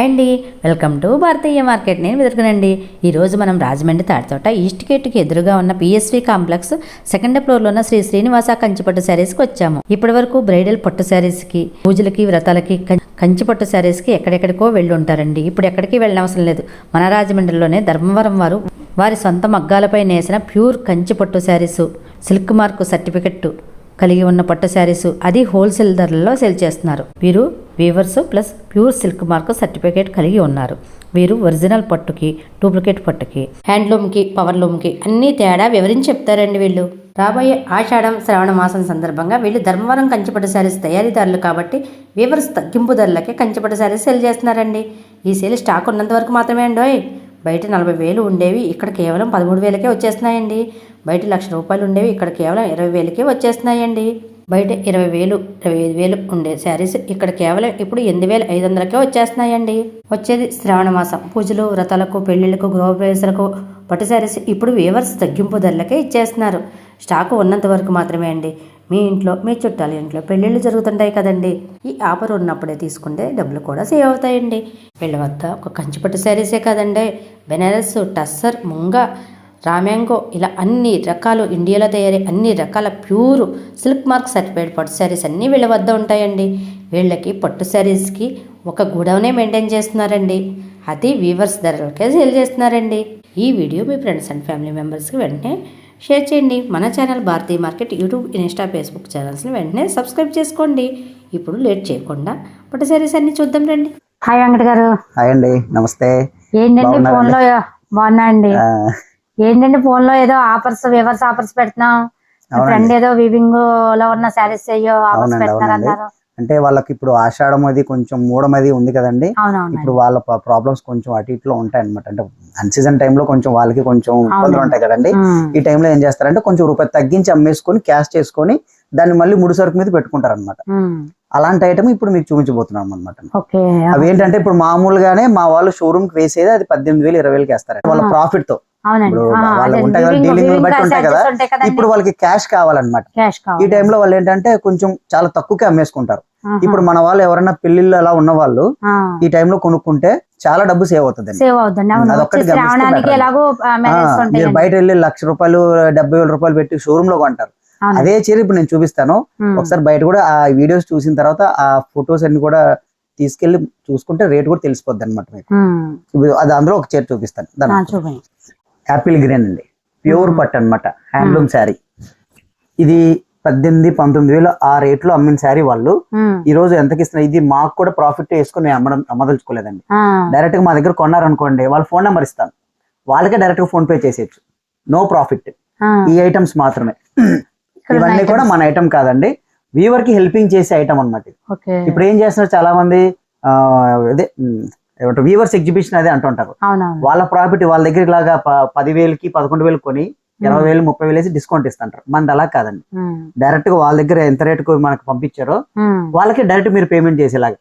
Hi అండి welcome to Bharatiya market. నేను వెతుకునండి. ఈరోజు మనం రాజమండ్రి తాడితోట ఈస్ట్ గేట్కి ఎదురుగా ఉన్న పిఎస్వి కాంప్లెక్స్ సెకండ్ ఫ్లోర్లో ఉన్న శ్రీ శ్రీనివాస కంచిపట్టు శారీస్కి వచ్చాము. ఇప్పటి వరకు బ్రైడల్ పట్టు శారీస్కి పూజలకి వ్రతాలకి కంచిపట్టు శారీస్కి ఎక్కడెక్కడికో వెళ్ళి ఉంటారండి ఇప్పుడు ఎక్కడికి వెళ్ళనవసరం లేదు. మన రాజమండ్రిలోనే ధర్మవరం వారు వారి సొంత మగ్గాలపై నేసిన ప్యూర్ కంచిపట్టు శారీస్ సిల్క్ మార్క్ సర్టిఫికెట్టు. కలిగి ఉన్న పట్టు శారీస్ అది హోల్సేల్ ధరలలో సేల్ చేస్తున్నారు. వీరు weavers plus pure silk mark certificate కలిగి ఉన్నారు. వీరు ఒరిజినల్ పట్టుకి డూప్లికేట్ పట్టుకి హ్యాండ్లూమ్కి పవర్లూమ్కి అన్ని తేడా వివరించి చెప్తారండి వీళ్ళు. రాబోయే ఆషాఢం శ్రావణ మాసం సందర్భంగా వీళ్ళు ధర్మవరం కంచిపట్టు శారీస్ తయారీదారులు కాబట్టి వీవర్స్ తగ్గింపు ధరలకే కంచిపట్టు శారీస్ సేల్ చేస్తున్నారండి. ఈ సేల్ స్టాక్ ఉన్నంత వరకు మాత్రమే అండి బయట నలభై వేలు ఉండేవి ఇక్కడ కేవలం పదమూడు వేలకే వచ్చేస్తున్నాయండి. బయట లక్ష రూపాయలు ఉండేవి. ఇక్కడ కేవలం ఇరవై వేలకే వచ్చేస్తున్నాయండి. బయట ఇరవై వేలు ఇరవై ఐదు వేలు ఉండే శారీస్ ఇక్కడ కేవలం ఇప్పుడు ఎనిమిది వేల ఐదు వందలకే వచ్చేస్తున్నాయండి. వచ్చేది శ్రావణ మాసం. పూజలు వ్రతాలకు పెళ్ళిళ్ళకు గృహప్రవేశాలకు పట్టు శారీస్ ఇప్పుడు వేవర్స్ తగ్గింపు ధరలకే ఇచ్చేస్తున్నారు. స్టాకు ఉన్నంత వరకు మాత్రమే అండి. మీ ఇంట్లో మీ చుట్టాల ఇంట్లో పెళ్ళిళ్ళు జరుగుతుంటాయి కదండి. ఈ ఆఫర్ ఉన్నప్పుడే తీసుకుంటే డబ్బులు కూడా సేవ్ అవుతాయండి. వీళ్ళ వద్ద ఒక కంచిపట్టు శారీసే కదండి. బెనారస్ టస్సర్ ముంగ రామ్యాంగో ఇలా అన్ని రకాలు ఇండియాలో తయారీ అన్ని రకాల ప్యూర్ సిల్క్ మార్క్ సర్టిఫైడ్ పట్టు శారీస్ అన్నీ వీళ్ళ వద్ద ఉంటాయండి. వీళ్ళకి పట్టు శారీస్కి ఒక గుడౌనే మెయింటైన్ చేస్తున్నారండి. అది వీవర్స్ ధరలకే సేల్ చేస్తున్నారండి. ఈ వీడియో మీ ఫ్రెండ్స్ అండ్ ఫ్యామిలీ మెంబర్స్కి వెంటనే షేర్ చేయండి. మన channel Bharatiya market YouTube Insta Facebook ఛానల్స్ని వెంటనే సబ్స్క్రైబ్ చేసుకోండి. ఇప్పుడు లేట్ చేయకుండా పట్టు శారీస్ అన్ని చూద్దాం రండి. హాయ్ వెంకట గారు. హాయ్ అండి. నమస్తే. ఏంటండి బాగున్నారండి? ఫోన్లో బాగున్నా అండి? ఆ, ఏంటండి ఫోన్లో ఏదో ఆఫర్స్ వివర్స్ ఆఫర్స్ పెడుతున్నాం. ఫ్రెండ్ ఏదో వివింగ్లో ఉన్న శారీస్ అయ్యో ఆఫర్స్. అన్నారు అంటే వాళ్ళకి ఇప్పుడు ఆషాఢం అది కొంచెం మూడం అది ఉంది కదండి. ఇప్పుడు వాళ్ళ ప్రాబ్లమ్స్ కొంచెం అటు ఇట్లో ఉంటాయి అనమాట అంటే అన్ సీజన్ టైంలో కొంచెం వాళ్ళకి కొంచెం ఇబ్బందులు ఉంటాయి కదండి. ఈ టైంలో ఏం చేస్తారంటే కొంచెం రూపాయి తగ్గించి అమ్మేసుకొని క్యాష్ చేసుకొని దాన్ని మళ్ళీ ముడి సరుకు మీద పెట్టుకుంటారు అనమాట అలాంటి ఐటమ్ ఇప్పుడు మీకు చూపించబోతున్నాం అనమాట అవి ఏంటంటే ఇప్పుడు మామూలుగానే మా వాళ్ళు షోరూమ్కి వేసేది అది పద్దెనిమిది వేలు ఇరవై వేలకి వేస్తారు వాళ్ళ ప్రాఫిట్తో. అవునండి. ఉంటాయి కదా, బట్టి ఉంటాయి కదా. ఇప్పుడు వాళ్ళకి క్యాష్ కావాలన్నమాట. ఈ టైంలో వాళ్ళు ఏంటంటే కొంచెం చాలా తక్కువకే అమ్మేసుకుంటారు. ఇప్పుడు మన వాళ్ళు ఎవరైనా పెళ్ళిళ్ళు అలా ఉన్న వాళ్ళు ఈ టైంలో కొనుక్కుంటే చాలా డబ్బు సేవ్ అవుతుంది సేవ్ అవుతుంది మీరు బయట వెళ్ళి లక్ష రూపాయలు డెబ్బై వేల రూపాయలు పెట్టి షోరూమ్లో కొంటారు. అదే చీర ఇప్పుడు నేను చూపిస్తాను. ఒకసారి బయట కూడా ఆ వీడియోస్ చూసిన తర్వాత ఆ ఫొటోస్ అన్ని కూడా తీసుకెళ్ళి చూసుకుంటే రేట్ కూడా తెలిసిపోద్ది అనమాట మీకు. ఉమ్. ఇప్పుడు అది అందులో ఒక చీర చూపిస్తాను. దాని యాపిల్ గ్రీన్ అండి. ప్యూర్ పట్టు అనమాట హ్యాండ్లూమ్ శారీ. ఇది పద్దెనిమిది పంతొమ్మిది వేలు ఆ రేట్లో అమ్మిన శారీ వాళ్ళు. ఈ రోజు ఎంతకి ఇస్తున్నారు ఇది మాకు కూడా ప్రాఫిట్ వేసుకొని మేము అమ్మడం అమ్మదలుచుకోలేదండి. డైరెక్ట్గా మా దగ్గర కొన్నారనుకోండి వాళ్ళ ఫోన్ నెంబర్ ఇస్తాను. వాళ్ళకే డైరెక్ట్గా ఫోన్ పే చేసేయచ్చు. No profit. ఈ ఐటమ్స్ మాత్రమే. ఇవన్నీ కూడా మన ఐటమ్ కాదండి. వీవర్కి హెల్పింగ్ చేసే ఐటమ్. ఓకే. ఇప్పుడు ఏం చేస్తున్నారు చాలా మంది అదే ఏమంటారు వీవర్స్ ఎగ్జిబిషన్ అదే అంటుంటారు. వాళ్ళ ప్రాఫిట్ వాళ్ళ దగ్గర ఇలాగా ప- పది వేలకి పదకొండు వేలు కొని ఇరవై వేలు ముప్పై వేలు వేసి డిస్కౌంట్ ఇస్తుంటారు. మనది అలా కాదండి. డైరెక్ట్గా వాళ్ళ దగ్గర ఎంత రేటుకు మనకు పంపించారో. వాళ్ళకి డైరెక్ట్ మీరు పేమెంట్ చేసేలాగా.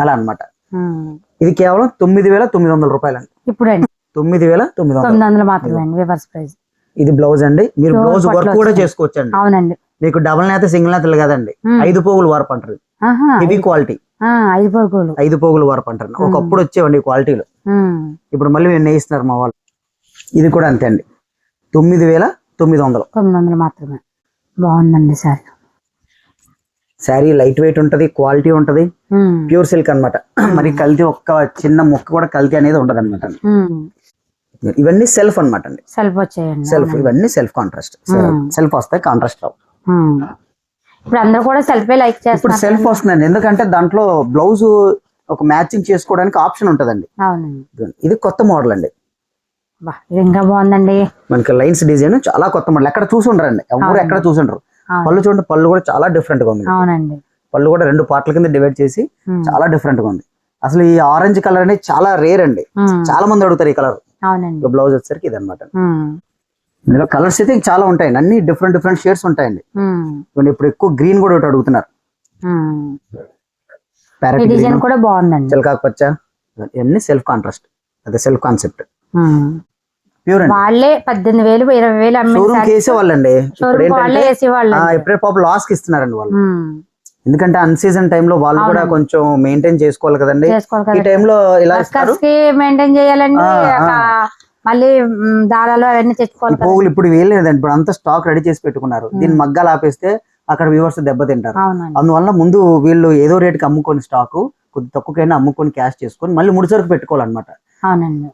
అలా అన్నమాట. ఉమ్. ఇది కేవలం తొమ్మిది వేల తొమ్మిది వందల రూపాయలు అండి ఇప్పుడు తొమ్మిది వేల తొమ్మిది వందలు. మాత్రమే ప్రైస్ ఇది బ్లౌజ్ అండి. మీరు బ్లౌజ్ వర్క్ కూడా. చేసుకోవచ్చు అండి అవునండి. మీకు డబుల్ నేత సింగిల్ నేతలు కదండి. ఐదు పోగులు వర్ప్ అంటారు. హెవీ క్వాలిటీ ఐదు పోగులు. వర్ప్ అంటారు. ఒకప్పుడు వచ్చేవండి క్వాలిటీలు. ఇప్పుడు మళ్ళీ మీరు నేయిస్తున్నారు మా వాళ్ళు. ఇది కూడా అంతే అండి. తొమ్మిది వేల తొమ్మిది వందలు. తొమ్మిది వందలు మాత్రమే. బాగుందండి సార్ శారీ లైట్ వెయిట్ ఉంటది క్వాలిటీ ఉంటది. ప్యూర్ సిల్క్ అన్నమాట. మరి కల్తీ ఒక్క చిన్న ముక్క కూడా కల్తీ అనేది ఉండదు అనమాట. ఇవన్నీ సెల్ఫ్ అన్నమాట అండి. సెల్ఫ్ వచ్చేయండి. సెల్ఫ్ ఇవన్నీ సెల్ఫ్ కాంట్రాస్ట్. సెల్ఫ్ వస్తాయి కాంట్రాస్ట్ రావు. ఇప్పుడు అందరూ కూడా సెల్ఫే లైక్ ఇప్పుడు చేస్తున్నారు సెల్ఫ్ వస్తుందండి. ఎందుకంటే దాంట్లో బ్లౌజ్ ఒక మ్యాచింగ్ చేసుకోవడానికి ఆప్షన్ ఉంటదండి. అవునండి. ఇది కొత్త మోడల్ అండి. ఇది ఇంకా బాగుందండి. మనకి లైన్స్ డిజైన్ చాలా కొత్త మోడల్ ఎక్కడ చూసుండ్రండి. ఎవరు ఎక్కడ చూసుండ్రు. పళ్ళు చూడండి పళ్ళు కూడా చాలా డిఫరెంట్గా ఉంది. అవునండి. పళ్ళు కూడా రెండు పార్ట్ల కింద డివైడ్ చేసి. చాలా డిఫరెంట్గా ఉంది. అసలు ఈ ఆరెంజ్ కలర్ అనేది చాలా రేర్ అండి. చాలా మంది అడుగుతారు ఈ కలర్ అవునండి. బ్లౌజ్ వచ్చేసరికి ఇది అనమాట. ఇందులో కలర్స్ అయితే చాలా ఉంటాయండి. అన్ని డిఫరెంట్ డిఫరెంట్ షేడ్స్ ఉంటాయండి. ఇప్పుడు ఎక్కువ గ్రీన్ కూడా ఒకటి అడుగుతున్నారు. డిజైన్ కూడా బాగుందండి. చిలకాకు పచ్చ ఇవన్నీ సెల్ఫ్ కాంట్రాస్ట్ అదే సెల్ఫ్ కాన్సెప్ట్. ప్యూర్ వాళ్ళే పద్దెనిమిది వేలు ఇరవై వేలు షోరూమ్కి వేసే వాళ్ళండి ఇప్పుడు షోరూమ్ వాళ్ళే ఏంటంటే వేసేవాళ్ళు ఆ, ఎప్పుడే పాపం లాస్కి ఇస్తున్నారండి వాళ్ళు. ఎందుకంటే అన్ సీజన్ టైంలో వాళ్ళు కూడా. కొంచెం మెయింటైన్ చేసుకోవాలి కదండి. ఈ టైంలో ఇలా మెయింటైన్ చేయాలండి. మళ్ళీ దారాలు అవన్నీ తెచ్చుకోవాలి పోగులు ఇప్పుడు వేయలేదండి. ఇప్పుడు అంతా స్టాక్ రెడీ చేసి పెట్టుకున్నారు. దీన్ని మగ్గాలు ఆపేస్తే అక్కడ వ్యూవర్స్ దెబ్బతింటారు. అందువల్ల ముందు వీళ్ళు ఏదో రేటుకి అమ్ముకొని స్టాక్ కొద్ది తక్కువకైనా అమ్ముకొని క్యాష్ చేసుకొని మళ్ళీ ముడి సరుకు పెట్టుకోవాలన్నమాట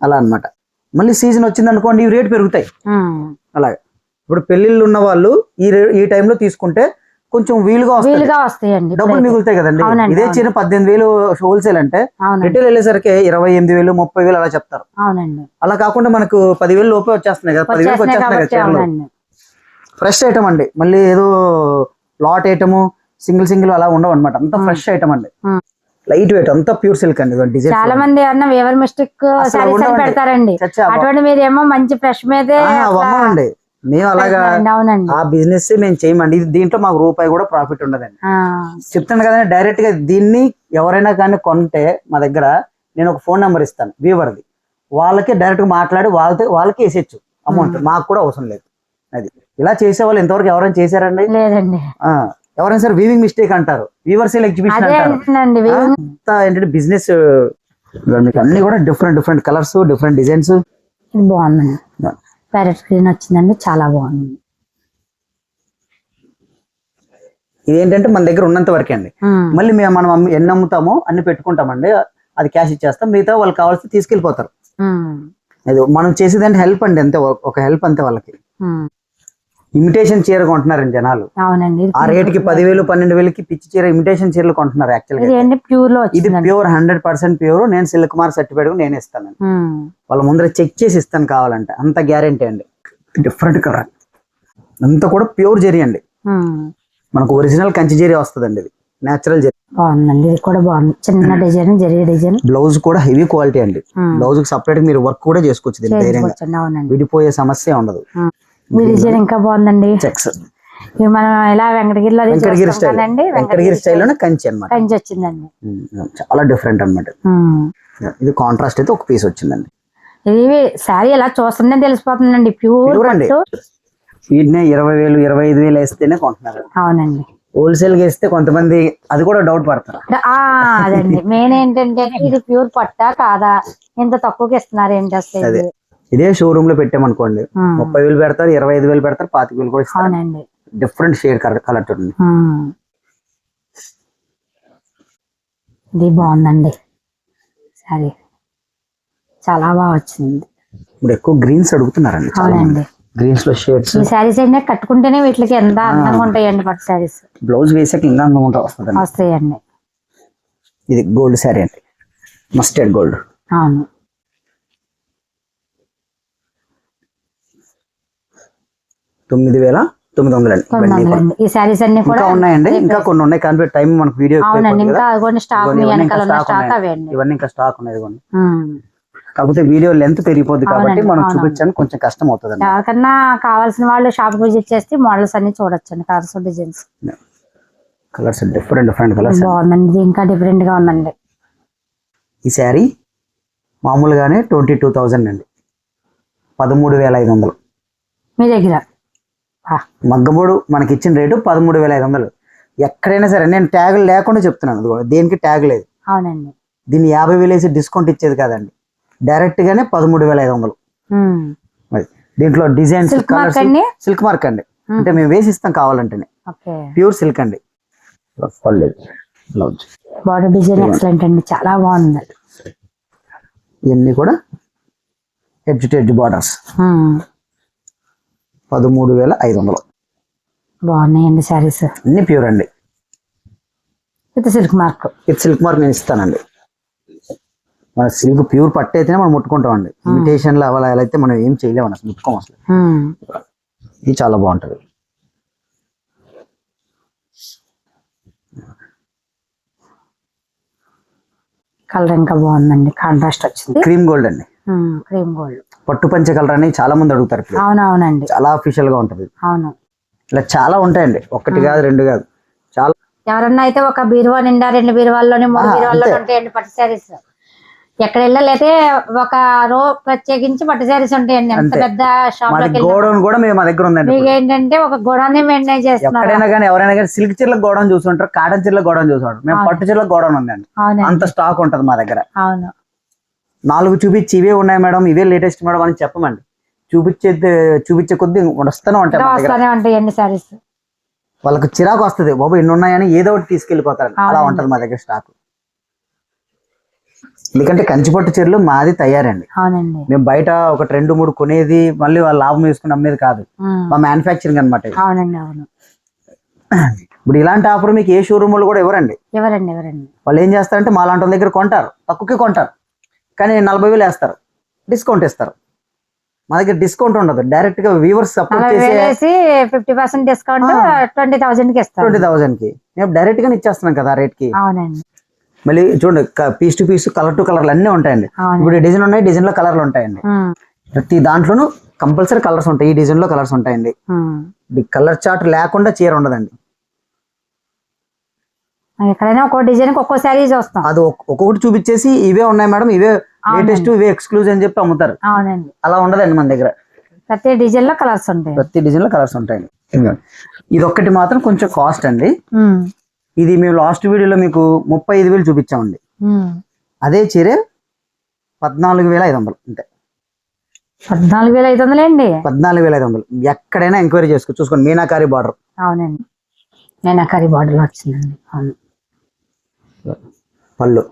అలా అన్నమాట. మళ్ళీ సీజన్ వచ్చింది అనుకోండి రేట్ పెరుగుతాయి. అలాగే. ఇప్పుడు పెళ్ళిళ్ళు ఉన్న వాళ్ళు ఈ ఈ టైంలో తీసుకుంటే కొంచెం వీలుగా వీలుగా వస్తాయండి డబ్బులు. మిగులుతాయి కదండి. ఇదే. చీర పద్దెనిమిది వేలు హోల్సేల్ అంటే రిటైల్ వెళ్ళేసరికి ఇరవై ఎనిమిది వేలు ముప్పై వేలు అలా చెప్తారు. అవునండి. అలా కాకుండా మనకు పదివేలు లోపే వచ్చేస్తున్నాయి కదా పదివేలకు వచ్చేస్తున్నాయి కదా ఫ్రెష్ ఐటమ్ అండి. మళ్ళీ ఏదో లాట్ ఐటమ్ సింగిల్ సింగిల్ అలా ఉండవు అనమాట అంతా ఫ్రెష్ ఐటమ్ అండి. లైట్ వెయిట్ అంతా ప్యూర్ సిల్క్ అండి. చాలా మంది ఏమన్నా వేవర్ మిస్టేక్. పెడతారండి. అటువంటి మీరేమో మంచి ఫ్రెష్ మీదే మేము అలాగా ఆ బిజినెస్ మేము చేయమండి. ఇది దీంట్లో మాకు రూపాయి కూడా ప్రాఫిట్ ఉండదండి. చెప్తాను కదండి డైరెక్ట్గా దీన్ని ఎవరైనా కానీ కొంటే మా దగ్గర నేను ఒక ఫోన్ నెంబర్ ఇస్తాను వీవర్ది వాళ్ళకి డైరెక్ట్గా మాట్లాడి వాళ్ళతో వాళ్ళకి వేసేయచ్చు అమౌంట్ మాకు కూడా అవసరం లేదు. అది ఇలా చేసే వాళ్ళు ఇంతవరకు ఎవరైనా చేశారండి? లేదండి. ఎవరైనా సరే వీవింగ్ మిస్టేక్ అంటారు. వీవర్సీల్ ఎగ్జిబిషన్ అంటారు. ఏంటంటే బిజినెస్ అన్ని కూడా different different colours different designs ఇది బాగుందండి. ప్యారెట్ స్క్రీన్ వచ్చిందండి చాలా బాగుంది. ఇది ఏంటంటే మన దగ్గర ఉన్నంత వరకే అండి. మళ్ళీ మేము మనం ఎన్ని అమ్ముతామో అన్ని పెట్టుకుంటామండి. అది క్యాష్ ఇచ్చేస్తాం మిగతా వాళ్ళకి కావాల్సి తీసుకెళ్ళిపోతారు. అది మనం చేసేదంటే హెల్ప్ అండి అంతే ఒక- హెల్ప్ అంతే వాళ్ళకి. ఇమిటేషన్ చీర కొంటున్నారండి జనాలు. అవునండి ఆ రేటుకి పదివేలు పన్నెండు వేలకి పిచ్చి చీర ఇమిటేషన్ చీరలు కొంటున్నారు యాక్చువల్ ఇది గా ఏంటి ప్యూర్లో ఇది ప్యూర్ హండ్రెడ్ పర్సెంట్ ప్యూర్ నేను సిల్క్ మార్క్ సర్టిఫైడ్ నేను ఇస్తాను వాళ్ళ ముందర చెక్ చేసి ఇస్తాను కావాలంటే. అంత గ్యారంటీ అండి. డిఫరెంట్ కలర్ అంతా కూడా ప్యూర్ జెరీ అండి. ఉమ్. మనకు ఒరిజినల్ కంచి జెరీ వస్తుందండి ఇది. నేచురల్ జెరీ. బాగుందండి. ఇది కూడా బాగుంది. చిన్న డిజైన్ జరిగే డిజైన్ బ్లౌజ్ కూడా హెవీ క్వాలిటీ అండి. బ్లౌజ్కి సపరేట్ మీరు వర్క్ కూడా చేసుకోవచ్చు ధైర్యంగా. విడిపోయే సమస్య ఉండదు. డిజైన్ ఇంకా బాగుందండి. చెక్స్ ఇవి మనం ఇలా వెంకటగిరిలో వెంకటగిరి స్టైల్. వెంకటగిరి స్టైల్లోనే కంచి అన్నమాట. కంచి వచ్చిందండి. చాలా డిఫరెంట్ అన్నమాట. ఉమ్. ఇది కాంట్రాస్ట్ అయితే ఒక పీస్ వచ్చిందండి. ఇది శారీ ఎలా చూస్తుందని తెలిసిపోతుందండి ప్యూర్ అండి. వీటినే ఇరవై వేలు ఇరవై ఐదు వేలు వేస్తేనే కొంటున్నారు. అవునండి. హోల్సేల్గా వేస్తే కొంతమంది అది కూడా డౌట్ పడతారు. ఆ అదండి. మెయిన్ ఏంటంటే ఇది ప్యూర్ పట్టా కాదా? ఇంత తక్కువకి ఇస్తున్నారు ఏంటి అసలు ఇది? షోరూమ్లో పెట్టామనుకోండి. ముప్పై వేలు పెడతారు ఇరవై ఐదు వేలు పెడతారు పాతిక వేలు కూడా ఇస్తారు. Different shade colour. ఇది బాగుందండి. సరే చాలా బాగా వచ్చింది. ఇప్పుడు ఎక్కువ గ్రీన్స్ అడుగుతున్నారండి అవునండి. గ్రీన్స్లో షేడ్స్ ఈ శారీస్ అయినా కట్టుకుంటేనే వీటికి ఎంత అందంగా ఉంటాయండి పట్టు శారీస్ బ్లౌజ్ వేసాక ఇంకా అందంగా వస్తుందండి. వస్తాయండి. ఇది గోల్డ్ శారీ అండి. మస్టర్డ్ గోల్డ్ అవును. తొమ్మిది వేల తొమ్మిది వందలు అండి ఈ శారీస్ అన్ని కూడా ఉన్నాయండి ఇంకా కొన్ని ఉన్నాయి. కానీ టైం మనకు వీడియో ఇవన్నీ ఇంకా స్టాక్ ఉన్నాయి. అవే అండి ఇవన్నీ ఇంకా స్టాక్ ఉన్నాయి ఇదిగోండి. ఉమ్. కాకపోతే వీడియో లెంత్ పెరిగిపోద్ది కాబట్టి మనం. చూపించడానికి కొంచెం కష్టం అవుతుంది ఎవరికన్నా కావాల్సిన వాళ్ళు షాప్ విజిట్ చేస్తే మోడల్స్ అన్ని చూడొచ్చండి colours designs colours different different colours బాగుందండి ఇంకా డిఫరెంట్గా ఉందండి. ఈ శారీ మామూలుగానే ట్వంటీ టూ థౌజండ్ అండి. పదమూడు వేల ఐదు వందలు. మీ దగ్గర? ఆ, మగ్గబోడు మనకి ఇచ్చిన రేటు పదమూడు వేల ఐదు వందలు. ఎక్కడైనా సరే నేను ట్యాగ్ లేకుండా చెప్తున్నాను ఇదిగో, దేనికి ట్యాగ్ లేదు. అవునండి. దీన్ని యాభై వేలు వేసి డిస్కౌంట్ ఇచ్చేది కాదండి. డైరెక్ట్ గానే పదమూడు వేల ఐదు వందలు. అది దీంట్లో డిజైన్స్ సిల్క్ మార్క్ కలర్స్ అండి? సిల్క్ మార్క్ అండి. అంటే మేము వేసి ఇస్తాం కావాలంటేనే. ఓకే. ప్యూర్ సిల్క్ అండి. బాడీ డిజైన్ ఎక్సలెంట్ అండి చాలా బాగుంది. ఇవన్నీ కూడా ఎడ్జ్ టు ఎడ్జ్ బార్డర్స్. పదమూడు వేల ఐదు వందలు. బాగున్నాయండి శారీస్. అన్ని ప్యూర్ అండి. With silk mark. ఇది సిల్క్ మార్క్ నేను ఇస్తానండి. మన సిల్క్ ప్యూర్ పట్టు అయితేనే మనం ముట్టుకుంటాం అండి ఇమిటేషన్లో అలా అయితే మనం ఏం చేయలేము అసలు ముట్టుకోం అసలు. ఇది చాలా బాగుంటది. కలర్ ఇంకా బాగుందండి. కాంట్రాస్ట్ వచ్చింది. క్రీమ్ గోల్డ్ అండి. Cream gold. పట్టు పంచ కలర్ అని చాలా మంది అడుగుతారు అవునవునండి. చాలా అఫీషియల్గా ఉంటది. అవును. ఇలా చాలా ఉంటాయండి. ఒకటి కాదు రెండు కాదు. చాలా ఎవరన్నా అయితే ఒక బీరువా నిండా రెండు బీరువాల్లోని మూడు బీరువాల్లో. ఉంటాయండి పట్టు శారీస్. ఎక్కడ వెళ్ళలేతే ఒక రో ప్రత్యేకించి పట్టు శారీస్ ఉంటాయండి. ఎంత. పెద్ద షాప్. గోడౌన్ కూడా. మేము మా దగ్గర ఉందండి మీకు ఏంటంటే ఒక గోడాన్ని మెయింటైన్ చేస్తున్నారు. ఎక్కడైనా కానీ ఎవరైనా కానీ సిల్క్ చీరలకు గోడౌన్ చూసుంటారు కాటన్ చీరలకు గోడౌన్ చూసుంటారు. మేము. పట్టు చీరలకు గోడౌన్ ఉందండి. అంత స్టాక్ ఉంటది మా దగ్గర. అవును. నాలుగు చూపించి ఇవే ఉన్నాయి మేడం ఇవే లేటెస్ట్ మేడం అని చెప్పమండి. చూపించే చూపించే కొద్ది వస్తూనే ఉంటాయి శారీస్ వాళ్ళకి చిరాకు వస్తుంది. బాబు ఎన్ని ఉన్నాయని ఏదో ఒకటి తీసుకెళ్ళిపోతారు అలా. ఉంటది మా దగ్గర స్టాక్ ఎందుకంటే కంచిపట్టు చీరలు మాది తయారండి. మేము బయట ఒకటి రెండు మూడు కొనేది మళ్ళీ వాళ్ళ లాభం వేసుకుని అమ్మేది కాదు. మా మ్యానుఫ్యాక్చరింగ్ అనమాట ఇప్పుడు ఇలాంటి ఆఫర్ మీకు ఏ షోరూమ్ కూడా ఇవ్వరండి. ఎవరండి ఎవరండి వాళ్ళు ఏం చేస్తారంటే మా లాంటి దగ్గర కొంటారు. తక్కువకి కొంటారు. కానీ నలభై వేలు వేస్తారు. డిస్కౌంట్ ఇస్తారు. మా దగ్గర డిస్కౌంట్ ఉండదు. డైరెక్ట్గా వ్యూవర్స్ సపోర్ట్ చేసే ఫిఫ్టీ పర్సెంట్ డిస్కౌంట్. ట్వంటీ థౌసండ్కి ట్వంటీ థౌసండ్కి. మేము డైరెక్ట్గా ఇచ్చేస్తున్నాం కదా రేట్కి. అవునండి. మళ్ళీ చూడండి piece to piece colour to కలర్లు అన్నీ ఉంటాయండి. ఇప్పుడు డిజైన్ ఉన్నాయి డిజైన్లో కలర్లు ఉంటాయండి. ప్రతి దాంట్లోనూ కంపల్సరీ కలర్స్ ఉంటాయి. ఈ డిజైన్లో కలర్స్ ఉంటాయండి. కలర్ చార్ట్ లేకుండా చీర ఉండదండి. ఎక్కడైనా ఒక్కో డిజైన్ ఒక్కో శారీ చూస్తాం అది ఒక్- ఒక్కొక్కటి చూపించేసి ఇవే ఉన్నాయి మేడం ఇవే లేటెస్ట్ ఇవే ఎక్స్క్లూజివ్ అని చెప్పి అమ్ముతారు. అవునండి. అలా ఉండదండి మన దగ్గర. ప్రతి డిజైన్లో కలర్స్ ఉంటాయి. ప్రతి డిజైన్లో కలర్స్ ఉంటాయండి. ఇది ఒక్కటి మాత్రం కొంచెం కాస్ట్ అండి. ఇది మేము లాస్ట్ వీడియోలో మీకు ముప్పై ఐదు వేలు చూపించామండి. అదే చీర పద్నాలుగు వేల ఐదు వందలు అంతే. పద్నాలుగు వేల ఐదు వందలండి? పద్నాలుగు వేల ఐదు వందలు. ఎక్కడైనా ఎంక్వైరీ చేసుకో చూసుకోండి మీనాకారి బార్డర్. అవునండి. నేను కర్రీ బార్డర్ వచ్చిందండి. అవును. పళ్ళు.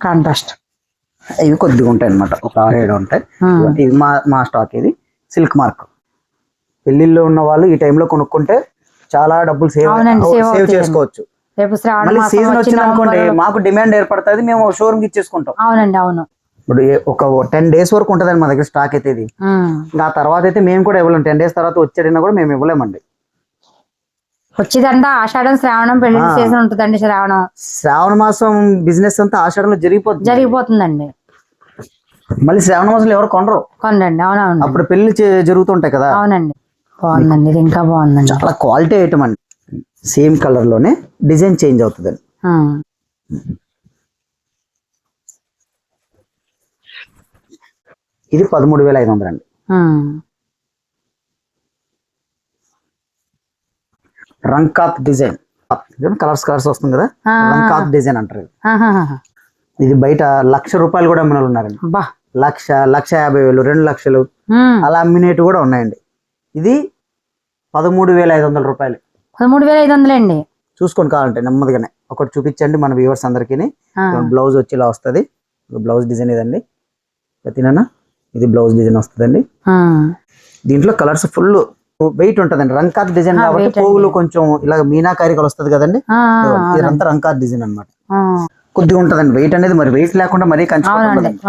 కాంట్రాస్ట్. ఇవి కొద్దిగా ఉంటాయి అనమాట ఒక ఆరు ఏడు ఉంటాయి ఇది మా మా స్టాక్ ఇది. సిల్క్ మార్క్ పెళ్ళిల్లో ఉన్న వాళ్ళు ఈ టైంలో కొనుక్కుంటే చాలా డబ్బులు సేవ్ సేవ్. చేసుకోవచ్చు. సీజన్ వచ్చి వచ్చింది అనుకోండి మాకు డిమాండ్ ఏర్పడుతుంది మేము షోరూమ్కి ఇచ్చేసుకుంటాం. అవునండి అవును. ఇప్పుడు ఒక టెన్ డేస్ వరకు ఉంటుందండి మా దగ్గర స్టాక్ అయితే ఇది. ఆ. తర్వాత అయితే మేము కూడా ఇవ్వలేము టెన్ డేస్ తర్వాత వచ్చేటైనా కూడా మేము ఇవ్వలేమండి. వచ్చేదంతా ఆషాఢం శ్రావణం పెళ్ళి. సీజన్ ఉంటుందండి శ్రావణం. శ్రావణ మాసం బిజినెస్ అంతా ఆషాఢంలో జరిగిపోతుంది. జరిగిపోతుందండి. మళ్ళీ శ్రావణ మాసంలో ఎవరు కొనరు? కొనండి అవునవును. అప్పుడు పెళ్ళి జరుగుతుంటాయి కదా. అవునండి. బాగుందండి ఇది ఇంకా బాగుందండి. చాలా క్వాలిటీ ఐటమ్ అండి. సేమ్ కలర్లోనే డిజైన్ చేంజ్ అవుతుందండి. ఇది పదమూడు వేల ఐదు వందలు అండి. రంకాత్ డిజైన్. కలర్స్ కలర్స్ వస్తుంది కదా. రంకాత్ డిజైన్ అంటారు ఇది. బయట లక్ష రూపాయలు కూడా అమ్మిన ఉన్నారండి. లక్ష లక్ష యాభై వేలు రెండు లక్షలు. అలా అమ్మినట్టు కూడా ఉన్నాయండి. ఇది పదమూడు వేల ఐదు వందల రూపాయలు. పదమూడు వేల ఐదు వందలండి. చూసుకొని కావాలంటే నెమ్మదిగానే. ఒకటి చూపించండి మన వ్యూవర్స్ అందరికీ. బ్లౌజ్ వచ్చి ఇలా వస్తుంది బ్లౌజ్ డిజైన్ ఇదండి. తిననా ఇది బ్లౌజ్ డిజైన్ వస్తుందండి. దీంట్లో కలర్స్ ఫుల్ వెయిట్ ఉంటదండి. రంకాత్ డిజైన్ కాబట్టి. పోగులు కొంచెం ఇలా మీనాకారి వస్తుంది కదండి. ఇదంతా రంకాత్ డిజైన్ అన్నమాట. ఆ. కొద్దిగా ఉంటదండి. వెయిట్ అనేది మరి వెయిట్ లేకుండా మరీ కంచి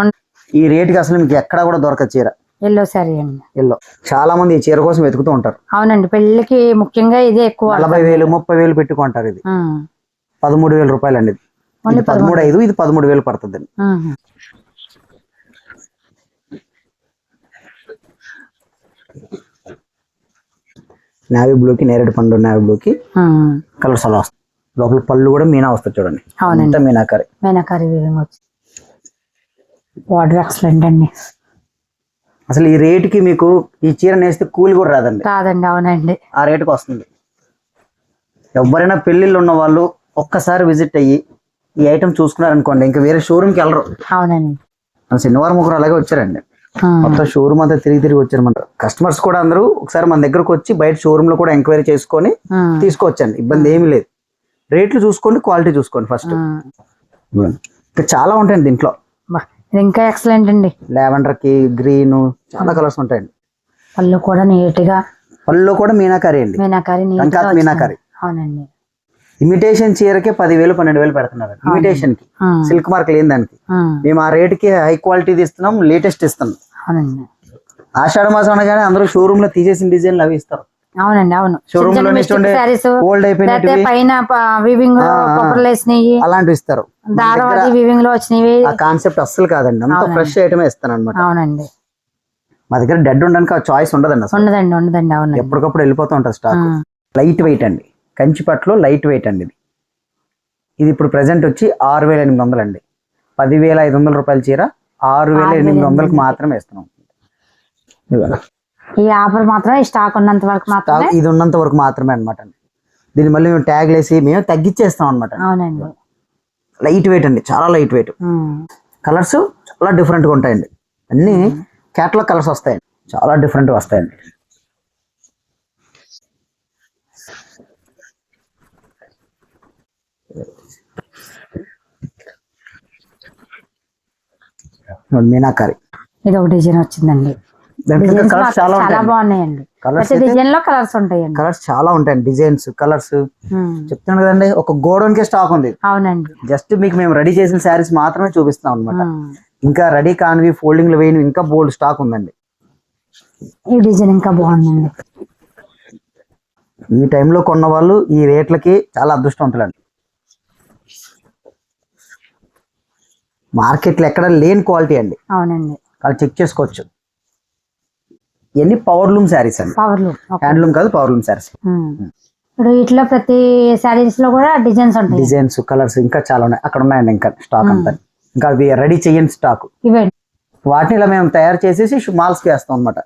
ఈ రేట్కి అసలు మీకు ఎక్కడా కూడా దొరకదు చీర. ఎల్లో శారీ అండి. ఎల్లో. చాలా మంది ఈ చీర కోసం వెతుకుతూ ఉంటారు. అవునండి. పెళ్ళికి ముఖ్యంగా ఇదే ఎక్కువ నలభై వేలు ముప్పై వేలు పెట్టుకుంటారు ఇది. పదమూడు వేల రూపాయలు అండి ఇది పదమూడు ఐదు ఇది పదమూడు వేలు పడుతుంది నావీ బ్లూకి నేరేడు పండు నావీ బ్లూకి. కలర్స్ అలా వస్తాయి లోపల పళ్ళు కూడా మీనా వస్తుంది చూడండి. అంతా మీనాకారి. మీనాకరి వాటర్ ఎక్సలెంట్ అండి. అసలు ఈ రేటుకి మీకు ఈ చీర నేస్తే కూలి కూడా రాదండి. కాదండి అవునండి. ఆ రేటుకి వస్తుంది. ఎవరైనా పెళ్ళిళ్ళు ఉన్న వాళ్ళు ఒక్కసారి విజిట్ అయ్యి ఈ ఐటమ్ చూసుకున్నారనుకోండి ఇంకా వేరే షోరూమ్కి వెళ్ళరు. అవునండి. శనివారం ఒకరు అలాగే వచ్చారండి. మొత్తం షోరూమ్ అంతా తిరిగి తిరిగి వచ్చారు మన కస్టమర్స్ కూడా అందరూ ఒకసారి మన దగ్గరకు వచ్చి బయట షోరూమ్లో కూడా ఎంక్వైరీ చేసుకొని ఉమ్. తీసుకోవచ్చండి ఇబ్బంది ఏమీ లేదు. రేట్లు చూసుకోండి క్వాలిటీ చూసుకోండి ఫస్ట్. ఇంకా చాలా ఉంటాయండి దీంట్లో. ఇంకా ఎక్సలెంట్ అండి. లావెండర్కి గ్రీన్ చాలా కలర్స్ ఉంటాయండి. పళ్ళు కూడా నీట్గా పళ్ళలో కూడా మీనాకారి అండి. మీనాకరి. మీనాకరి. అవునండి. ఇమిటేషన్ చీరకే పదివేలు పన్నెండు వేలు పెడుతున్నారు ఇమిటేషన్కి. సిల్క్ మార్క్ లేని దానికి. మేము ఆ రేటుకి హై క్వాలిటీది ఇస్తున్నాం లేటెస్ట్ ఇస్తున్నాం. ఆషాఢ మాసం అనగానే అందరూ షోరూమ్లో తీసేసిన డిజైన్లు అవి ఇస్తారు. అవునండి అవును. షోరూమ్లో ఓల్డ్ అయిపోయినవి పైన వివింగ్ వేసినవి. అలాంటివి ఇస్తారు. వివింగ్లో వచ్చినవి. ఆ కాన్సెప్ట్ అస్సలు కాదండి. అంత. ఫ్రెష్ ఐటమే ఇస్తాను అనమాట అవునండి. మా దగ్గర డెడ్ ఉండడానికి ఆ చాయిస్ ఉండదండి ఉండదండి ఉండదండి అవునండి. ఎప్పటికప్పుడు వెళ్ళిపోతూ ఉంటుంది స్టాక్. లైట్ వెయిట్ అండి. కంచిపట్లో లైట్ వెయిట్ అండి ఇది. ఇది ఇప్పుడు ప్రెసెంట్ వచ్చి ఆరు వేల ఎనిమిది వందలు అండి. పదివేల ఐదు వందల రూపాయల చీర ఆరు వేల ఎనిమిది వందలకు. మాత్రమే ఇస్తున్నాం ఇదిగో. ఈ ఆఫర్ మాత్రం స్టాక్ ఉన్నంత వరకు మాత్రమే? ఇది ఉన్నంత వరకు మాత్రమే అనమాట దీన్ని మళ్ళీ మేము ట్యాగ్ వేసి మేము తగ్గించేస్తాం అనమాట అవునండి. లైట్ వెయిట్ అండి చాలా లైట్ వెయిట్. కలర్స్ చాలా డిఫరెంట్గా ఉంటాయండి. అన్ని క్యాట్లాగ్ కలర్స్ వస్తాయండి. చాలా డిఫరెంట్ వస్తాయండి. మీనాకారి. ఇది ఒక డిజైన్ వచ్చిందండి. చాలా బాగున్నాయండి. కలర్స్ ప్రతి డిజైన్లో కలర్స్ ఉంటాయండి. కలర్స్ చాలా ఉంటాయండి. Designs colours. చెప్తున్నాను కదండి ఒక గోడౌన్ కే స్టాక్ ఉంది. అవునండి. జస్ట్ మీకు మేము రెడీ చేసిన శారీస్ మాత్రమే చూపిస్తాం అనమాట. ఇంకా రెడీ కానివి ఫోల్డింగ్లో వేయనివి ఇంకా బోల్డ్ స్టాక్ ఉందండి. ఈ డిజైన్ ఇంకా బాగుందండి. ఈ టైంలో కొన్న వాళ్ళు ఈ రేట్లకి చాలా అదృష్టవంతులండి. మార్కెట్లో ఎక్కడ లేని క్వాలిటీ అండి. అవునండి. వాళ్ళు చెక్ చేసుకోవచ్చు. ఇవన్నీ పవర్ లూమ్ శారీస్ అండి. పవర్లు హ్యాండ్లూమ్ కాదు పవర్ లూమ్ శారీస్. ఇప్పుడు వీటిలో ప్రతి శారీస్లో కూడా డిజైన్స్ ఉంటాయి. డిజైన్స్ కలర్స్ ఇంకా చాలా ఉన్నాయి. అక్కడ ఉన్నాయండి ఇంకా స్టాక్ అంతా. ఇంకా అవి రెడీ చేయని స్టాక్. వాటిని ఇలా మేము తయారు చేసేసి మాల్స్కి వేస్తాం అనమాట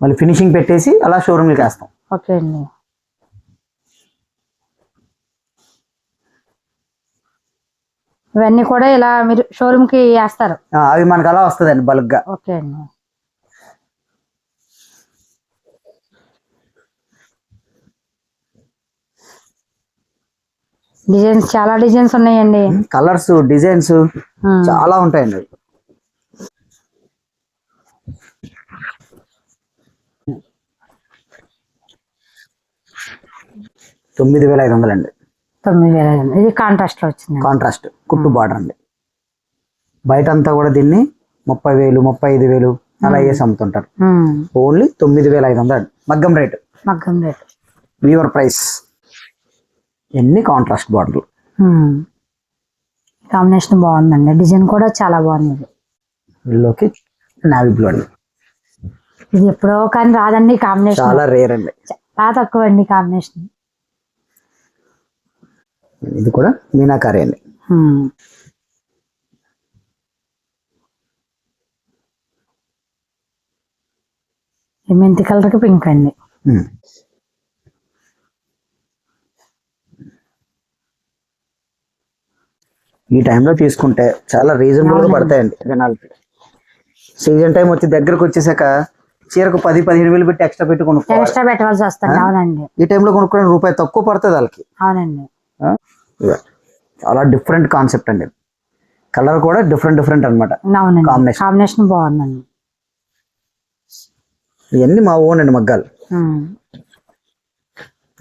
మళ్ళీ ఫినిషింగ్ పెట్టేసి అలా షోరూమ్కి వేస్తాం. ఓకే అండి. ఇవన్నీ కూడా ఇలా మీరు షోరూమ్కి వేస్తారు. అవి మనకు అలా వస్తుందండి బల్క్గా. ఓకే అండి. డిజైన్స్ చాలా డిజైన్స్ ఉన్నాయండి. Colours designs. చాలా ఉంటాయండి. తొమ్మిది వేల ఐదు వందలు అండి తొమ్మిది వేల ఐదు వందలు. ఇది కాంట్రాస్ట్లో వచ్చింది. కాంట్రాస్ట్ కుట్టు బార్డర్ అండి. బయట అంతా కూడా దీన్ని ముప్పై వేలు ముప్పై ఐదు వేలు అలా వేసి అమ్ముతుంటారు. ఓన్లీ తొమ్మిది వేల ఐదు వందలు. మగ్గం రేటు మగ్గం రేట్ వ్యూవర్ ప్రైస్ ఎన్ని కాంట్రాస్ట్ బార్డర్లు కాంబినేషన్ బాగుందండి. డిజైన్ కూడా చాలా బాగుంది. ఇది. వీళ్ళలోకి నావీ బ్లూ అండి. ఇది ఎప్పుడో కానీ రాదండి కాంబినేషన్. చాలా రేర్ అండి. చాలా తక్కువ అండి కాంబినేషన్. ఇది కూడా మీనాకారి అండి మెంతి కలర్ పింక్ అండి. ఈ టైంలో తీసుకుంటే చాలా రీజనబుల్గా పడతాయండి జనాలకి. సీజన్ టైం వచ్చి దగ్గరకు వచ్చేసాక చీరకు పది పదిహేను వేలు పెట్టి ఎక్స్ట్రా పెట్టి కొనుక్కోవాలి. ఎక్స్ట్రా పెట్టవలసి వస్తుంది. అవునండి. ఈ టైంలో కొనుక్కోవడానికి రూపాయి తక్కువ పడుతుంది వాళ్ళకి. అవునండి. చాలా డిఫరెంట్ కాన్సెప్ట్ అండి. కలర్ కూడా డిఫరెంట్ డిఫరెంట్ Combination. కాంబినేషన్ బాగుందండి. ఇవన్నీ మా ఓన్ అండి మగ్గాలు.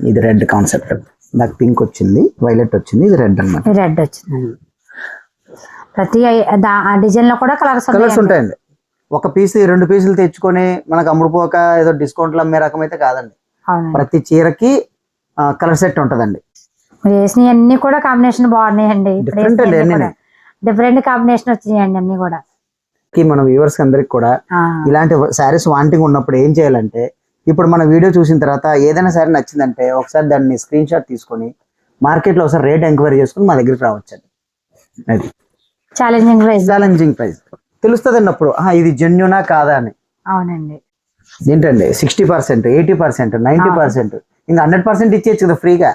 ఇది రెడ్ కాన్సెప్ట్ నాకు పింక్ వచ్చింది వైలెట్ వచ్చింది ఇది రెడ్ అన్నమాట. ఇది రెడ్ వచ్చిందండి. ప్రతి డిజైన్లో కూడా కలర్స్ కలర్స్ ఉంటాయండి. ఒక పీస్ రెండు పీసులు తెచ్చుకొని మనకు అమ్ముడుపోక ఏదో డిస్కౌంట్లు అమ్మే రకం అయితే కాదండి. ప్రతి చీరకి కలర్ సెట్ ఉంటదండి. వేసినవి అన్ని కూడా కాంబినేషన్ బాగున్నాయండి. డిఫరెంట్ కాంబినేషన్ వచ్చినాయండి అన్ని కూడా. మన వ్యూవర్స్ అందరికి కూడా ఇలాంటి శారీస్ వాంటింగ్ ఉన్నప్పుడు ఏం చేయాలంటే ఇప్పుడు మన వీడియో చూసిన తర్వాత ఏదైనా సరే నచ్చిందంటే ఒకసారి దాన్ని స్క్రీన్ షాట్ తీసుకొని మార్కెట్లో ఒకసారి రేట్ ఎంక్వైరీ చేసుకుని మా దగ్గరికి రావచ్చండి. అది. ఛాలెంజింగ్ ప్రైస్ ఛాలెంజింగ్ ప్రైస్ తెలుస్తుంది "ఆహా, ఇది జెన్యునా కాదా అని. అవునండి. ఏంటండి? Sixty percent eighty percent ninety percent ఇంకా హండ్రెడ్ పర్సెంట్ ఇచ్చేయచ్చు కదా ఫ్రీగా.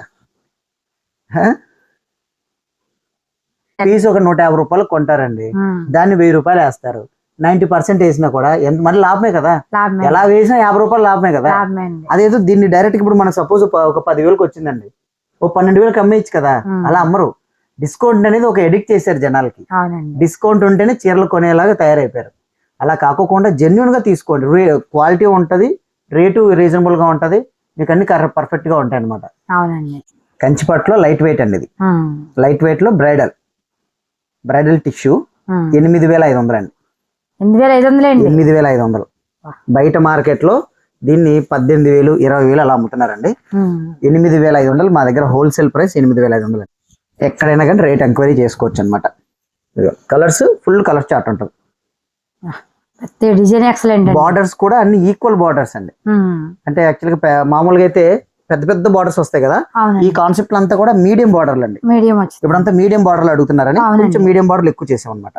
ఫీజు ఒక నూట యాభై రూపాయలు కొంటారండి. దాన్ని వెయ్యి రూపాయలు వేస్తారు. నైన్టీ పర్సెంట్ వేసినా కూడా ఎంత మళ్ళీ లాభమే కదా? ఎలా వేసినా యాభై రూపాయలు లాభమే కదా? అదేదో దీన్ని డైరెక్ట్ ఇప్పుడు మన సపోజ్ ఒక పదివేలకు వచ్చిందండి. ఓ పన్నెండు వేలకు అమ్మేయచ్చు కదా. అలా అమ్మరు. డిస్కౌంట్ అనేది ఒక ఎడిక్ట్ చేశారు జనాలకి. డిస్కౌంట్ ఉంటేనే చీరలు కొనేలాగా తయారైపోయారు. అలా కాకోకుండా జెన్యున్గా తీసుకోండి. క్వాలిటీ ఉంటది రేటు రీజనబుల్గా ఉంటది మీకు అన్ని పర్ఫెక్ట్గా ఉంటాయి అనమాట అవునండి. కంచిపట్లో లైట్ వెయిట్ అండి ఇది. లైట్ వెయిట్లో బ్రైడల్ బ్రైడల్ టిష్యూ. ఎనిమిది వేల ఐదు వందలు అండి. ఎనిమిది వేల ఐదు వందలు అండి. ఎనిమిది వేల ఐదు వందలు. బయట మార్కెట్లో దీన్ని పద్దెనిమిది వేలు ఇరవై వేలు అలా అమ్ముతున్నారండి. ఎనిమిది వేల ఐదు వందలు మా దగ్గర హోల్సేల్ ప్రైస్ ఎనిమిది వేల ఐదు వందలు ఎక్కడైనా కానీ రేట్ ఎంక్వైరీ చేసుకోవచ్చు అనమాట కలర్స్ ఫుల్ కలర్ చార్ట్ ఉంటుంది. డిజైన్ ఎక్సలెంట్ బార్డర్స్ కూడా అన్ని ఈక్వల్ బార్డర్స్ అండి. అంటే యాక్చువల్గా మామూలుగా అయితే పెద్ద పెద్ద బార్డర్స్ వస్తాయి కదా? ఈ కాన్సెప్ట్ అంతా కూడా మీడియం బార్డర్లు అండి మీడియం ఇప్పుడంతా మీడియం బార్డర్లు అడుగుతున్నారని. కొంచెం మీడియం బార్డర్లు ఎక్కువ చేసాం అనమాట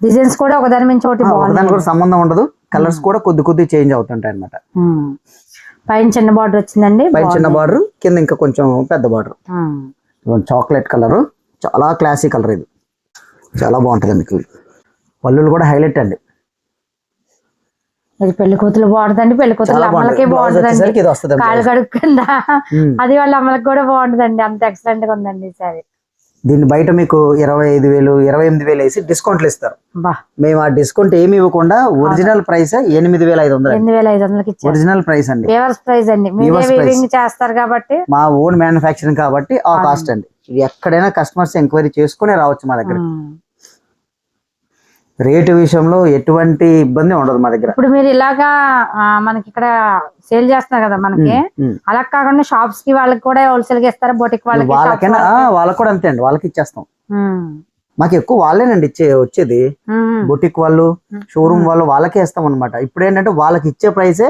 డిజైన్స్ కూడా ఒకదాని మించి ఒకటి ఒకదానికి బాగుంది కూడా సంబంధం ఉండదు. కలర్స్ కూడా కొద్ది కొద్ది చేంజ్ అవుతుంటాయి అనమాట పైన చిన్న బార్డర్ వచ్చిందండి పైన చిన్న బార్డర్ కింద ఇంకా కొంచెం పెద్ద బార్డర్ చాక్లెట్ కలర్ చాలా క్లాసీ కలర్ ఇది. చాలా బాగుంటుంది మీకు. పళ్ళులు కూడా హైలైట్ అండి. ఇది పెళ్ళి కూతురు బాగుంటుందండి పెళ్ళి కూతురు అమ్మలకి బాగుంటుందండి. కాలు కడుక్కుందా? ఉమ్. అది వాళ్ళ అమ్మలకి కూడా బాగుంటుందండి. అంత ఎక్సలెంట్గా ఉందండి సరే దీన్ని బయట మీకు ఇరవై ఐదు వేలు ఇరవై ఎనిమిది వేలు వేసి డిస్కౌంట్లు ఇస్తారు. మేము ఆ డిస్కౌంట్ ఏమి ఇవ్వకుండా ఒరిజినల్ ప్రైస్ ఎనిమిది వేల ఐదు వందలు ఎనిమిది వేల ఐదు వందలకి ఒరిజినల్ ప్రైస్ అండి. ప్రైస్ అండి. చేస్తారు కాబట్టి. మా ఓన్ మ్యానుఫ్యాక్చరింగ్ కాబట్టి ఆ కాస్ట్ అండి. ఎక్కడైనా కస్టమర్స్ ఎంక్వైరీ చేసుకునే రావచ్చు మా దగ్గర. రేటు విషయంలో ఎటువంటి ఇబ్బంది ఉండదు మా దగ్గర ఇప్పుడు మీరు ఇలాగా మనకి ఇక్కడ సేల్ చేస్తున్నారు కదా మనకి. అలా కాకుండా షాప్స్కి వాళ్ళకి కూడా హోల్సేల్గా ఇస్తారా బొటిక్ వాళ్ళకి వాళ్ళకైనా వాళ్ళకి? కూడా అంతే అండి వాళ్ళకి ఇచ్చేస్తాం. మాకు ఎక్కువ వాళ్ళేనండి ఇచ్చే వచ్చేది. బుటిక్ వాళ్ళు షోరూమ్ వాళ్ళు వాళ్ళకే ఇస్తాం అనమాట ఇప్పుడు ఏంటంటే వాళ్ళకి ఇచ్చే ప్రైసే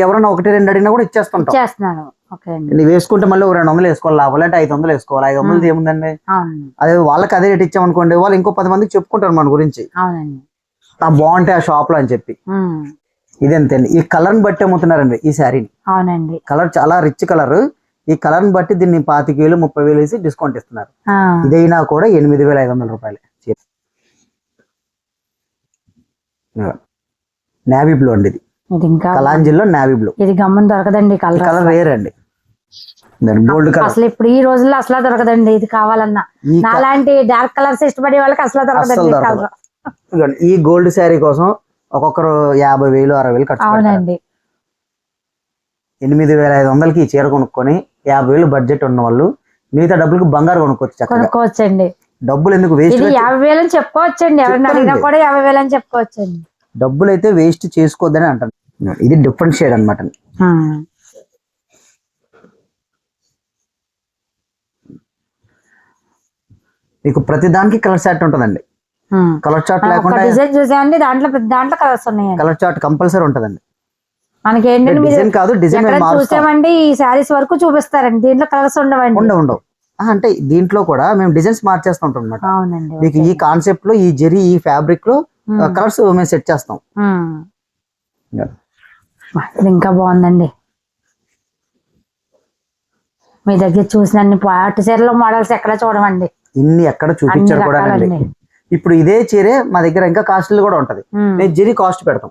ఎవరైనా ఒకటి రెండు అడిగినా కూడా ఇచ్చేస్తుంటాం. చేస్తున్నారు ఓకే అండి. నువ్వు వేసుకుంటే మళ్ళీ ఒక రెండు వందలు వేసుకోవాలి లాభం అంటే ఐదు వందలు వేసుకోవాలి. ఐదు వందలు ఏముందండి? అదే వాళ్ళకి అదే రేట్ ఇచ్చామనుకోండి వాళ్ళు ఇంకో పది మందికి చెప్పుకుంటారు మన గురించి. అవునండి. ఆ బాగుంటాయి ఆ షాప్లో అని చెప్పి. ఉమ్. ఇది అంతే అండి? ఈ కలర్ని బట్టి అమ్ముతున్నారండి ఈ శారీని అవునండి. కలర్ చాలా రిచ్ కలర్ ఈ కలర్ని బట్టి దీన్ని పాతిక వేలు ముప్పై వేలు వేసి డిస్కౌంట్ ఇస్తున్నారు. ఆ. ఇదైనా కూడా ఎనిమిది వేల ఐదు వందల రూపాయలు. నావీ బ్లూ అండి ఇది. ఇది ఇంకా కలాంజిల్లో నావీ బ్లూ ఇది గమ్మున దొరకదండి కలర్ కలర్ రేర్ అండి గోల్డ్ కలర్ అసలు ఇప్పుడు ఈ రోజుల్లో అసలు దొరకదండి ఇది కావాలన్నా. నాలాంటి డార్క్ కలర్స్ ఇష్టపడే వాళ్ళకి అసలు దొరకదండి ఈ. కలర్ గోల్డ్ శారీ కోసం ఒక్కొక్కరు యాభై వేలు అరవై వేలు ఖర్చు. అవునండి. ఎనిమిది వేల ఐదు వందలకి ఈ చీర కొనుక్కొని యాభై వేలు బడ్జెట్ ఉన్న వాళ్ళు మిగతా డబ్బులకి బంగారు కొనుక్కోవచ్చు కొనుక్కోవచ్చండి. డబ్బులు ఎందుకు వేస్ట్ యాభై వేలు అని చెప్పుకోవచ్చండి. ఎవరిని. అడిగినా కూడా యాభై వేలు అని చెప్పుకోవచ్చండి. డబ్బులు అయితే వేస్ట్ చేసుకోవద్దని అంటాను ఇది డిఫరెంట్ షేడ్ అనమాట మీకు ప్రతి దానికి కలర్ చార్ట్ ఉంటుందండి. కలర్ చార్ట్ లేకుండా డిజైన్ చూసామండి దాంట్లో దాంట్లో కలర్స్ ఉన్నాయండి. కలర్ చార్ట్ కంపల్సరీ ఉంటుందండి. మనకి ఏంటంటే డిజైన్ కాదు డిజైన్ చూసామండి ఈ శారీస్ వరకు చూపిస్తారండి దీంట్లో కలర్స్ ఉండవండి. ఉండవు అంటే దీంట్లో కూడా మేము డిజైన్స్ మార్చేస్తూ ఉంటాం అనమాట మీకు ఈ కాన్సెప్ట్లో ఈ జెరీ ఈ ఫ్యాబ్రిక్లో. కలర్స్ మేము సెట్ చేస్తాం. ఇది ఇంకా బాగుందండి. మీ దగ్గర చూసిన అన్ని పాటు చీరలో మోడల్స్ ఎక్కడ చూడమండి. ఇన్ని ఎక్కడ చూపించారు కూడా ఇప్పుడు ఇదే చీరే మా దగ్గర ఇంకా కాస్ట్లు కూడా ఉంటది. మేము జెరీ కాస్ట్ పెడతాం.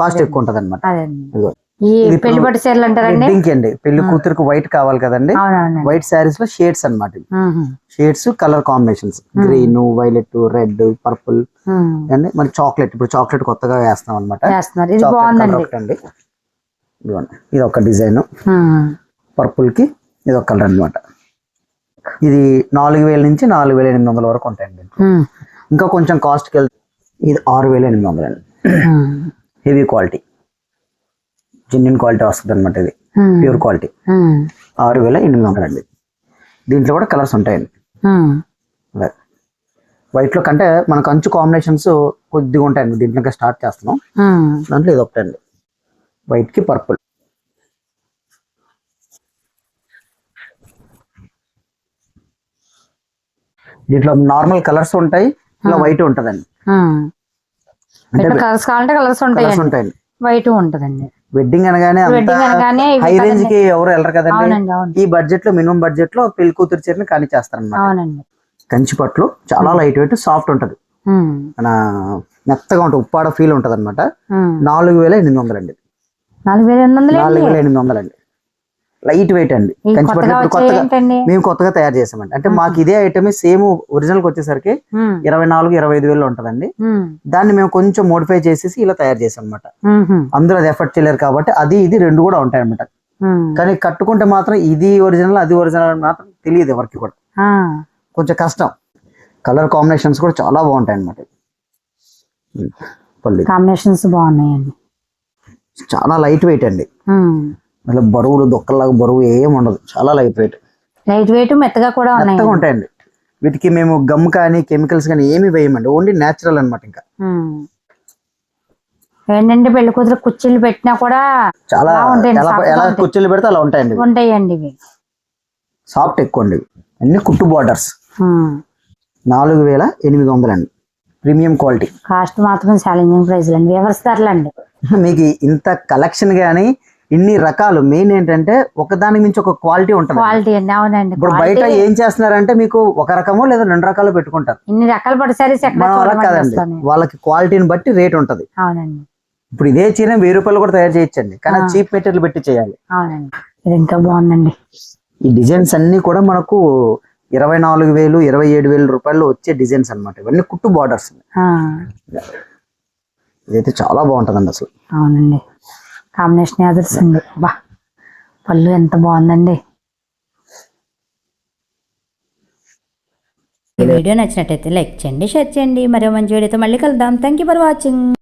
కాస్ట్ ఎక్కువ ఉంటది అనమాట ఈ పెళ్ళి ఇప్పుడు పట్టు చీరలు అంటారండి? అండి. పెళ్ళి కూతురికి వైట్ కావాలి కదండి. వైట్ శారీస్లో షేడ్స్ ఉహు. Shades colour combinations green violet red purple. అండి. మరి చాక్లెట్ ఇప్పుడు చాక్లెట్ కొత్తగా వేస్తాం అనమాట ఇది ఒక డిజైన్. పర్పుల్కి ఇది ఒక కలర్ అన్నమాట. ఇది నాలుగు వేల నుంచి నాలుగు వేల ఎనిమిది వందల వరకు ఉంటాయండి. ఇంకా కొంచెం కాస్ట్కి వెళ్తే ఇది ఆరు వేల ఎనిమిది వందలు అండి. హెవీ క్వాలిటీ జెన్యున్ క్వాలిటీ వస్తుంది అనమాట ఇది. ప్యూర్ క్వాలిటీ ఉమ్. ఆరు వేల ఎనిమిది వందలు అండి. దీంట్లో కూడా కలర్స్ ఉంటాయండి. ఉమ్. అదే. వైట్లో కంటే మనకు అంచు కాంబినేషన్స్ కొద్దిగా ఉంటాయండి. దీంట్లో స్టార్ట్ చేస్తున్నాం. దాంట్లో ఇది ఒకటి అండి వైట్కి పర్పుల్ దీంట్లో నార్మల్ కలర్స్ ఉంటాయి. ఇలా వైట్ ఉంటదండి. కలర్స్ కావాలంటే కలర్స్ ఉంటాయండి. వైట్ ఉంటదండి. వెడ్డింగ్ అనగానే హై రేంజ్. కి ఎవరు వెళ్ళరు కదండి ఈ బడ్జెట్లో మినిమం బడ్జెట్లో పెళ్ళి కూతురు చీరని కానీ చేస్తారన్నమాట అవునండి. కంచి పట్లు చాలా లైట్ వెయిట్ సాఫ్ట్ ఉంటది. ఉమ్. మన మెత్తగా ఉంటుంది ఉప్పాడ ఫీల్ ఉంటది అనమాట ఉమ్. నాలుగు వేల ఎనిమిది వందలు అండి నాలుగు వేల ఎనిమిది వందలు నాలుగు వేల ఎనిమిది వందలు అండి లైట్ వెయిట్ అండి. కంచి కొత్తగా మేము కొత్తగా తయారు చేసామండి. అంటే మాకు ఇదే ఐటమ్ సేమ్ ఒరిజినల్ వచ్చేసరికి. ఇరవై నాలుగు ఇరవై ఐదు వేలు ఉంటదండి. దాన్ని మేము కొంచెం మోడిఫై చేసేసి ఇలా తయారు చేసాం అనమాట. అందరూ అది ఎఫర్ట్ చేయలేరు కాబట్టి అది ఇది రెండు కూడా ఉంటాయి అనమాట. కానీ కట్టుకుంటే మాత్రం ఇది ఒరిజినల్ అది ఒరిజినల్ మాత్రం తెలియదు ఎవరికి కూడా. కొంచెం కష్టం. కలర్ కాంబినేషన్స్ కూడా చాలా బాగుంటాయి అనమాట కాంబినేషన్స్ బాగున్నాయండి. చాలా లైట్ వెయిట్ అండి. అసలు బరువులు దొక్కల్లాగా బరువు ఏం ఉండదు. చాలా లైట్ వెయిట్. లైట్ వెయిట్ మెత్తగా కూడా మెత్తగా ఉంటాయండి. వీటికి మేము గమ్ కానీ కెమికల్స్ కానీ ఏమి వేయమండి. ఓన్లీ న్యాచురల్ అన్నమాట ఇంకా. ఏంటంటే పెళ్ళి కూతురు కుర్చీలు పెట్టినా కూడా చాలా ఎలా. కుర్చీలు పెడితే అలా ఉంటాయండి. ఉంటాయండి ఇవి. సాఫ్ట్ ఎక్కువ అండి. అన్ని కుట్టు బార్డర్స్. నాలుగు వేల ఎనిమిది వందలండి. Premium quality. కాస్ట్ మాత్రం ఛాలెంజింగ్ ప్రైస్ అండి. వివరిస్తారులండి మీకు ఇంత కలెక్షన్ గానీ ఇన్ని రకాలు. మెయిన్ ఏంటంటే ఒకదానికి మించి ఒక క్వాలిటీ ఉంటుంది క్వాలిటీ అండి. అవునండి. ఇప్పుడు బయట. ఏం చేస్తున్నారంటే మీకు ఒక రకమో లేదా రెండు రకాలు పెట్టుకుంటారు. ఇన్ని రకాల వస్తాను. వాళ్ళకి క్వాలిటీని బట్టి రేట్ ఉంటది. అవునండి. ఇప్పుడు ఇదే చీర వెయ్యి రూపాయలు కూడా తయారు చేయొచ్చండి. కానీ. చీప్ మెటీరియల్ పెట్టి చేయాలి. అవునండి. ఇది ఇంకా బాగుందండి. ఈ డిజైన్స్ అన్ని కూడా మనకు ఇరవై నాలుగు వేలు ఇరవై ఏడు వేలు రూపాయలు వచ్చే డిజైన్స్ అన్నమాట. ఇవన్నీ కుట్టు బార్డర్స్ ఇదైతే చాలా బాగుంటదండి అసలు. అవునండి. కాంబినేషన్ అదర్స్ అండి. బా పళ్ళు ఎంత బాగుందండి. ఈ వీడియో నచ్చినట్టయితే లైక్ చేయండి షేర్ చేయండి. మరో మంచి వీడియోతో మళ్ళీ కలుద్దాం. Thank you for watching